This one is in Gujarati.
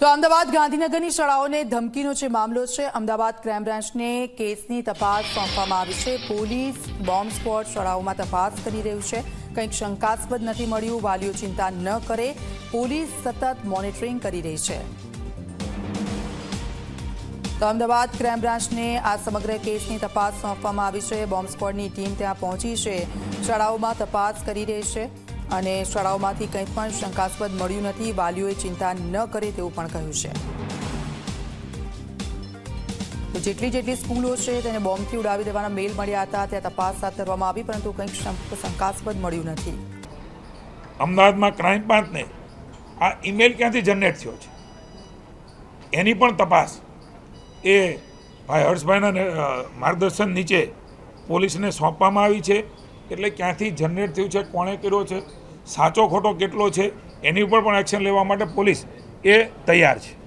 તો અમદાવાદ ગાંધીનગરની શાળાઓને ધમકીનો જે મામલો છે, અમદાવાદ ક્રાઇમ બ્રાન્ચને કેસની તપાસ સોંપવામાં આવી છે. પોલીસ બોમ્બ સ્પોટ શાળાઓમાં તપાસ કરી રહ્યું છે. કંઈક શંકાસ્પદ નથી મળ્યું, વાલીઓ ચિંતા ન કરે. પોલીસ સતત મોનિટરિંગ કરી રહી છે. તો અમદાવાદ ક્રાઇમ બ્રાન્ચને આ સમગ્ર કેસની તપાસ સોંપવામાં આવી છે. બોમ્બ સ્ક્વોડની ટીમ ત્યાં પહોંચી છે. શાળાઓમાં તપાસ કરી રહી છે. અને શાળાઓમાંથી કંઈ પણ શંકાસ્પદ મળ્યું નથી, વાલીઓએ ચિંતા ન કરે તેવું પણ કહ્યું છે. તો જેટલી જેટલી સ્કૂલો છે, તેને બોમ્બથી ઉડાવી દેવાના મેલ મળ્યા હતા, ત્યાં તપાસ હાથ ધરવામાં આવી, પરંતુ કંઈક શંક- શંકાસ્પદ મળ્યું નથી. અમદાવાદમાં ક્રાઇમ બ્રાન્ચને આ ઈમેલ ક્યાંથી જનરેટ થયો છે? એની પણ તપાસ. એ ભાઈ હર્ષભાઈના માર્ગદર્શન નીચે પોલીસને સોંપવામાં આવી છે, એટલે ક્યાંથી જનરેટ થયું છે, કોણે કર્યો છે? સાચો ખોટો કેટલો છે એની ઉપર પણ એક્શન લેવા માટે પોલીસ એ તૈયાર છે.